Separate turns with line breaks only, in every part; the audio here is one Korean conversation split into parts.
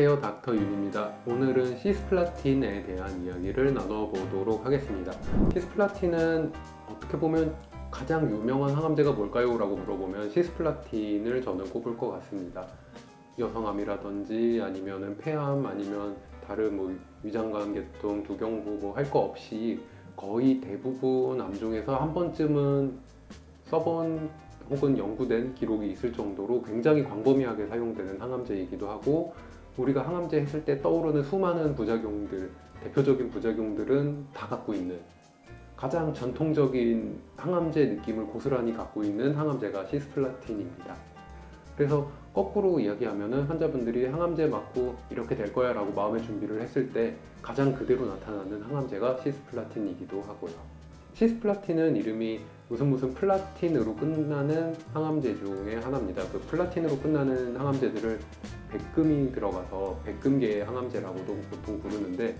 안녕하세요 닥터 윤입니다. 오늘은 시스플라틴에 대한 이야기를 나눠보도록 하겠습니다. 시스플라틴은 어떻게 보면 가장 유명한 항암제가 뭘까요? 라고 물어보면 시스플라틴을 저는 꼽을 것 같습니다. 여성암이라든지 아니면 폐암 아니면 다른 뭐 위장관계통, 두경부 뭐 할 거 없이 거의 대부분 암 중에서 한 번쯤은 써본 혹은 연구된 기록이 있을 정도로 굉장히 광범위하게 사용되는 항암제이기도 하고 우리가 항암제 했을 때 떠오르는 수많은 부작용들 대표적인 부작용들은 다 갖고 있는 가장 전통적인 항암제 느낌을 고스란히 갖고 있는 항암제가 시스플라틴입니다. 그래서 거꾸로 이야기하면은 환자분들이 항암제 맞고 이렇게 될 거야 라고 마음의 준비를 했을 때 가장 그대로 나타나는 항암제가 시스플라틴이기도 하고요. 시스플라틴은 이름이 무슨 무슨 플라틴으로 끝나는 항암제 중에 하나입니다. 그 플라틴으로 끝나는 항암제들을 백금이 들어가서 백금계의 항암제라고도 보통 부르는데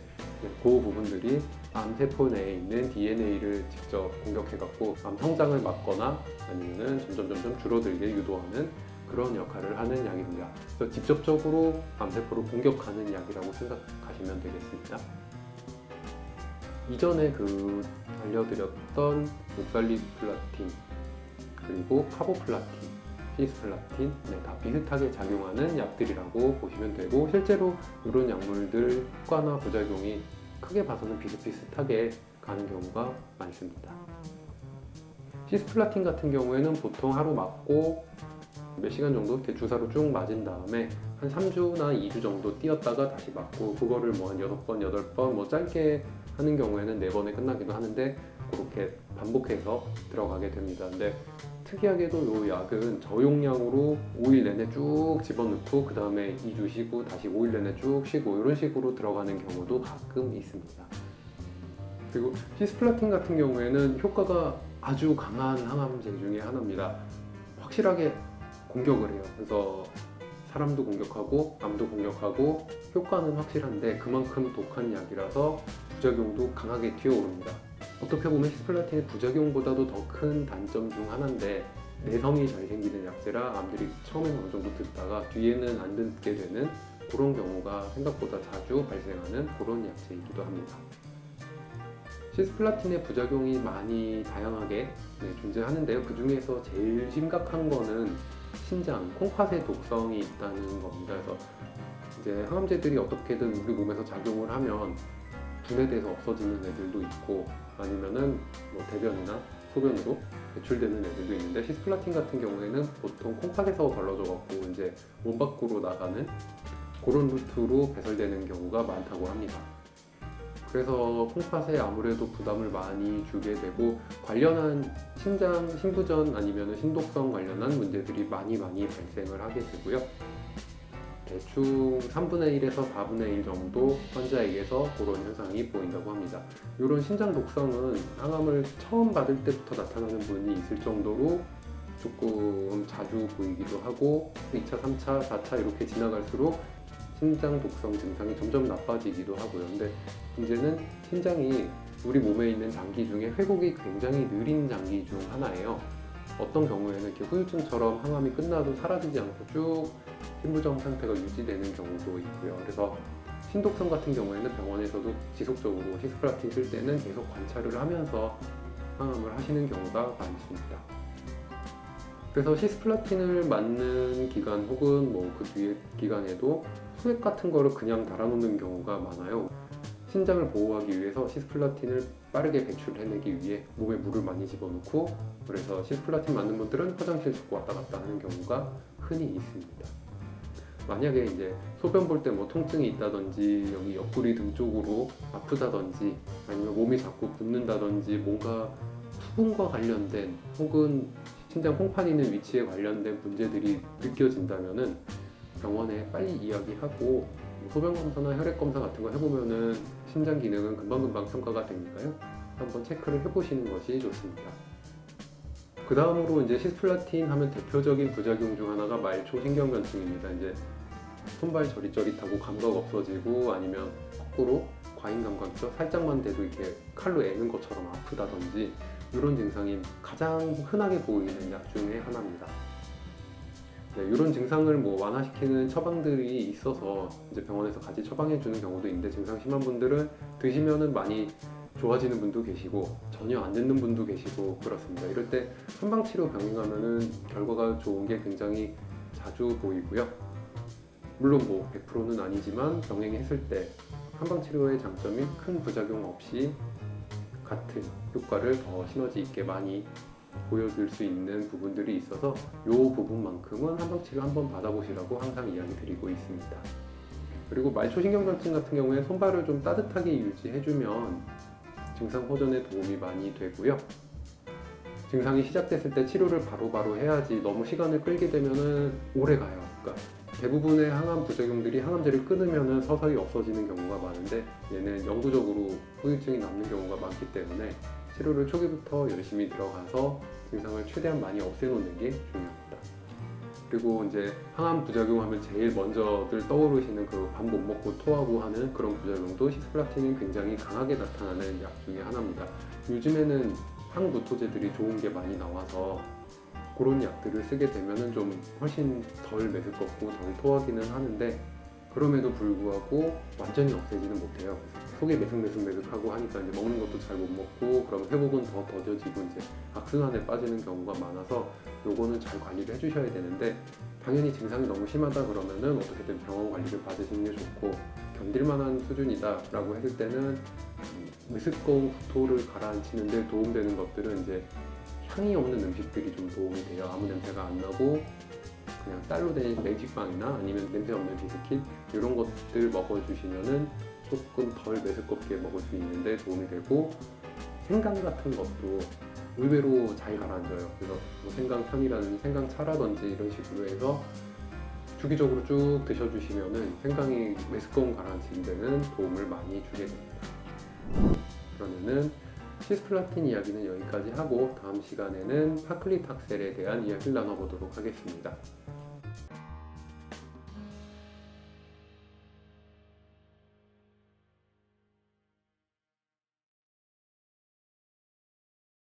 그 부분들이 암세포 내에 있는 DNA를 직접 공격해갖고 암 성장을 막거나 아니면은 점점 점점 줄어들게 유도하는 그런 역할을 하는 약입니다. 그래서 직접적으로 암세포를 공격하는 약이라고 생각하시면 되겠습니다. 이전에 그 알려드렸던 옥살리플라틴 그리고 카보플라틴, 시스플라틴 네, 다 비슷하게 작용하는 약들이라고 보시면 되고 실제로 이런 약물들 효과나 부작용이 크게 봐서는 비슷비슷하게 가는 경우가 많습니다. 시스플라틴 같은 경우에는 보통 하루 맞고 몇 시간 정도 이렇게 주사로 쭉 맞은 다음에 한 3주나 2주 정도 뛰었다가 다시 맞고 그거를 뭐 한 6번, 8번 뭐 짧게 하는 경우에는 4번에 끝나기도 하는데 그렇게 반복해서 들어가게 됩니다. 근데 특이하게도 이 약은 저용량으로 5일 내내 쭉 집어넣고 그 다음에 2주 쉬고 다시 5일 내내 쭉 쉬고 이런 식으로 들어가는 경우도 가끔 있습니다. 그리고 시스플라틴 같은 경우에는 효과가 아주 강한 항암제 중에 하나입니다. 확실하게 공격을 해요. 그래서 사람도 공격하고 암도 공격하고 효과는 확실한데 그만큼 독한 약이라서 부작용도 강하게 튀어오릅니다. 어떻게 보면 시스플라틴의 부작용보다도 더 큰 단점 중 하나인데 내성이 잘 생기는 약제라 암들이 처음에는 어느 정도 듣다가 뒤에는 안 듣게 되는 그런 경우가 생각보다 자주 발생하는 그런 약제이기도 합니다. 시스플라틴의 부작용이 많이 다양하게 네, 존재하는데요. 그 중에서 제일 심각한 거는 신장, 콩팥의 독성이 있다는 겁니다. 그래서 이제 항암제들이 어떻게든 우리 몸에서 작용을 하면 분해돼서 없어지는 애들도 있고 아니면은 뭐 대변이나 소변으로 배출되는 애들도 있는데 시스플라틴 같은 경우에는 보통 콩팥에서 걸러져 갖고 이제 몸 밖으로 나가는 그런 루트로 배설되는 경우가 많다고 합니다. 그래서 콩팥에 아무래도 부담을 많이 주게 되고 관련한 신장 신부전 아니면 신독성 관련한 문제들이 많이 많이 발생을 하게 되고요. 대충 3분의 1에서 4분의 1 정도 환자에게서 그런 현상이 보인다고 합니다. 이런 신장 독성은 항암을 처음 받을 때부터 나타나는 분이 있을 정도로 조금 자주 보이기도 하고 2차, 3차, 4차 이렇게 지나갈수록 신장 독성 증상이 점점 나빠지기도 하고요. 근데 문제는 신장이 우리 몸에 있는 장기 중에 회복이 굉장히 느린 장기 중 하나예요. 어떤 경우에는 이렇게 후유증처럼 항암이 끝나도 사라지지 않고 쭉 신부정 상태가 유지되는 경우도 있고요. 그래서 신독성 같은 경우에는 병원에서도 지속적으로 시스플라틴 쓸 때는 계속 관찰을 하면서 항암을 하시는 경우가 많습니다. 그래서 시스플라틴을 맞는 기간 혹은 뭐 그 뒤에 기간에도 수액 같은 거를 그냥 달아놓는 경우가 많아요. 신장을 보호하기 위해서 시스플라틴을 빠르게 배출해내기 위해 몸에 물을 많이 집어넣고 그래서 시스플라틴 맞는 분들은 화장실 자꾸 왔다 갔다 하는 경우가 흔히 있습니다. 만약에 이제 소변 볼 때 뭐 통증이 있다든지 여기 옆구리 등 쪽으로 아프다든지 아니면 몸이 자꾸 붓는다든지 뭔가 수분과 관련된 혹은 신장 콩팥 있는 위치에 관련된 문제들이 느껴진다면은 병원에 빨리 이야기하고 뭐 소변 검사나 혈액 검사 같은 거 해보면은 신장 기능은 금방금방 평가가 되니까요. 한번 체크를 해보시는 것이 좋습니다. 그 다음으로 이제 시스플라틴 하면 대표적인 부작용 중 하나가 말초 신경변증입니다. 이제 손발 저릿저릿하고 감각 없어지고 아니면 거꾸로 과잉 감각죠 살짝만 돼도 이렇게 칼로 애는 것처럼 아프다든지 이런 증상이 가장 흔하게 보이는 약 중에 하나입니다. 네, 이런 증상을 뭐 완화시키는 처방들이 있어서 이제 병원에서 같이 처방해 주는 경우도 있는데 증상 심한 분들은 드시면은 많이 좋아지는 분도 계시고 전혀 안 듣는 분도 계시고 그렇습니다. 이럴 때 선방 치료 병행하면은 결과가 좋은 게 굉장히 자주 보이고요. 물론 뭐 100%는 아니지만 병행했을 때 한방 치료의 장점이 큰 부작용 없이 같은 효과를 더 시너지 있게 많이 보여줄 수 있는 부분들이 있어서 이 부분만큼은 한방 치료 한번 받아보시라고 항상 이야기 드리고 있습니다. 그리고 말초신경전증 같은 경우에 손발을 좀 따뜻하게 유지해주면 증상 호전에 도움이 많이 되고요. 증상이 시작됐을 때 치료를 바로바로 해야지 너무 시간을 끌게 되면은 오래 가요. 그러니까 대부분의 항암 부작용들이 항암제를 끊으면은 서서히 없어지는 경우가 많은데 얘는 영구적으로 후유증이 남는 경우가 많기 때문에 치료를 초기부터 열심히 들어가서 증상을 최대한 많이 없애놓는 게 중요합니다. 그리고 이제 항암 부작용 하면 제일 먼저들 떠오르시는 그밥못 먹고 토하고 하는 그런 부작용도 시스플라틴이 굉장히 강하게 나타나는 약 중에 하나입니다. 요즘에는 항무토제들이 좋은 게 많이 나와서 그런 약들을 쓰게 되면은 좀 훨씬 덜 메스껍고 덜 토하기는 하는데 그럼에도 불구하고 완전히 없애지는 못해요. 속이 메슥메슥메슥하고 하니까 이제 먹는 것도 잘 못 먹고 그럼 회복은 더 더뎌지고 이제 악순환에 빠지는 경우가 많아서 요거는 잘 관리를 해주셔야 되는데 당연히 증상이 너무 심하다 그러면은 어떻게든 병원 관리를 받으시는 게 좋고 견딜만한 수준이다라고 했을 때는 음, 메스꺼운 구토를 가라앉히는데 도움되는 것들은 이제 향이 없는 음식들이 좀 도움이 돼요. 아무 냄새가 안 나고 그냥 쌀로 된 매직빵이나 아니면 냄새 없는 비스킷 이런 것들 먹어주시면은 조금 덜 메스껍게 먹을 수 있는데 도움이 되고 생강 같은 것도 의외로 잘 가라앉아요. 그래서 뭐 생강편이라는 생강차라든지 이런 식으로 해서 주기적으로 쭉 드셔주시면은 생강이 메스꺼운 가라앉히는 데는 도움을 많이 주게 됩니다. 그러면은 시스플라틴 이야기는 여기까지 하고 다음 시간에는 파클리탁셀에 대한 이야기를 나눠보도록 하겠습니다.